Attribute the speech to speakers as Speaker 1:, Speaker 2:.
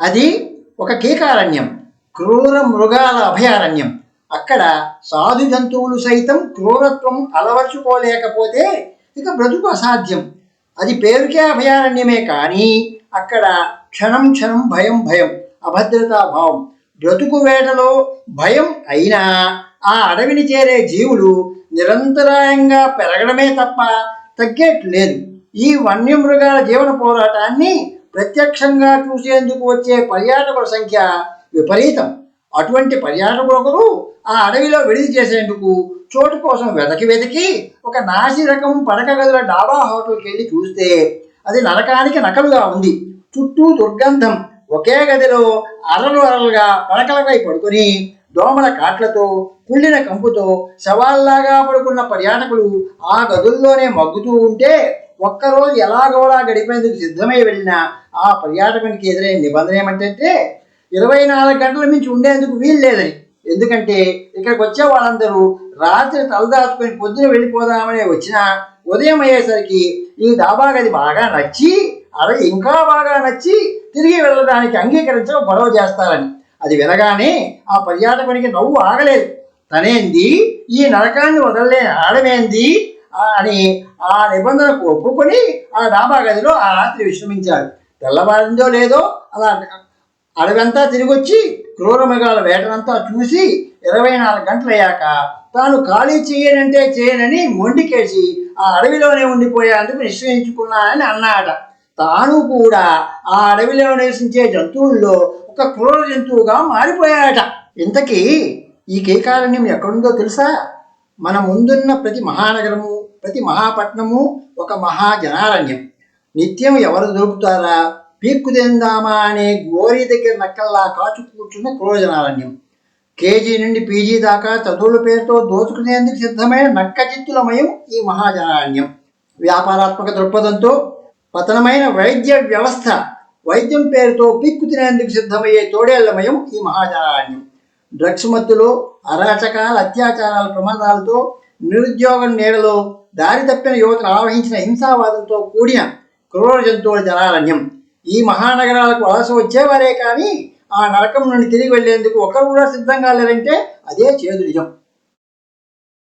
Speaker 1: అది ఒక కీకారణ్యం. క్రూర మృగాల అభయారణ్యం. అక్కడ సాధు జంతువులు సైతం క్రూరత్వం అలవర్చుకోలేకపోతే ఇక బ్రతుకు అసాధ్యం. అది పేరుకే అభయారణ్యమే కానీ అక్కడ క్షణం క్షణం భయం భయం అభద్రతా భావం. బ్రతుకు వేటలో భయం అయినా ఆ అడవిని చేరే జీవులు నిరంతరాయంగా పెరగడమే తప్ప తగ్గేట్లు లేదు ఈ వన్యమృగాల జీవన పోరాటాన్ని ప్రత్యక్షంగా చూసేందుకు వచ్చే పర్యాటకుల సంఖ్య విపరీతం. అటువంటి పర్యాటకులొకరు ఆ అడవిలో విడిది చేసేందుకు చోటు కోసం వెతకి వెతికి ఒక నాసి రకం పడక గదుల డాబా హోటల్కి వెళ్ళి చూస్తే అది నరకానికి నకలుగా ఉంది. చుట్టూ దుర్గంధం. ఒకే గదిలో అరలు అరలుగా పడకలపై పడుకొని దోమల కాట్లతో కుళ్ళిన కంపుతో శవాల్లాగా పడుకున్న పర్యాటకులు ఆ గదుల్లోనే మగ్గుతూ ఉంటే ఒక్కరోజు ఎలాగోలా గడిపేందుకు సిద్ధమై వెళ్ళిన ఆ పర్యాటకునికి ఎదురైన నిబంధన ఏమంటే ఇరవై నాలుగు గంటల మించి ఉండేందుకు వీలు లేదని. ఎందుకంటే ఇక్కడికి వచ్చే వాళ్ళందరూ రాత్రి తలదాచుకొని పొద్దున వెళ్ళిపోదామని వచ్చినా ఉదయం అయ్యేసరికి ఈ డాబా గది బాగా నచ్చి అర ఇంకా బాగా నచ్చి తిరిగి వెళ్ళడానికి అంగీకరించడం గొడవ చేస్తారని. అది వినగానే ఆ పర్యాటకునికి నవ్వు ఆగలేదు. తనేంది ఈ నరకాన్ని వదలలే ఆడమేంది? అని ఆ నిబంధనకు ఒప్పుకొని ఆ డాబా గదిలో ఆ రాత్రి విశ్రమించాడు. తెల్లవారిందో లేదో అలా అడవంతా తిరిగొచ్చి క్రూర మృగాల వేటనంతా చూసి ఇరవై నాలుగు గంటలయ్యాక తాను ఖాళీ చేయనంటే చేయనని మొండికేసి ఆ అడవిలోనే ఉండిపోయేందుకు నిశ్చయించుకున్నానని అన్నాడట తాను కూడా ఆ అడవిలో నివసించే జంతువుల్లో ఒక క్రూర జంతువుగా మారిపోయాడట. ఇంతకీ ఈ కేకారణ్యం ఎక్కడుందో తెలుసా? మన ముందున్న ప్రతి మహానగరము ప్రతి మహాపట్నము ఒక మహాజనారణ్యం. నిత్యం ఎవరు దొరుకుతారా? పీక్కుదేందామా అనే గోరీ దగ్గర నక్కల్లా కాచు కూర్చున్న క్రోజనారణ్యం కేజీ నుండి పీజీ దాకా చదువుల పేరుతో దోచుకునేందుకు సిద్ధమైన నక్క చిత్తులమయం ఈ మహాజనారణ్యం. వ్యాపారాత్మక దృక్పథంతో పతనమైన వైద్య వ్యవస్థ వైద్యం పేరుతో పీక్కు తినేందుకు సిద్ధమయ్యే తోడేళ్ళమయం ఈ మహాజనారణ్యం. డ్రగ్స్ మత్తులో అరాచకాల అత్యాచారాల ప్రమాదాలతో నిరుద్యోగం నీడలో దారి తప్పిన యువతను ఆవహించిన హింసావాదంతో కూడిన క్రూర జంతువుల జనారణ్యం ఈ మహానగరాలకు వలస వచ్చేవారే కానీ ఆ నరకం నుండి తిరిగి వెళ్ళేందుకు ఒకరు కూడా సిద్ధంగా లేరంటే అదే చేదు నిజం.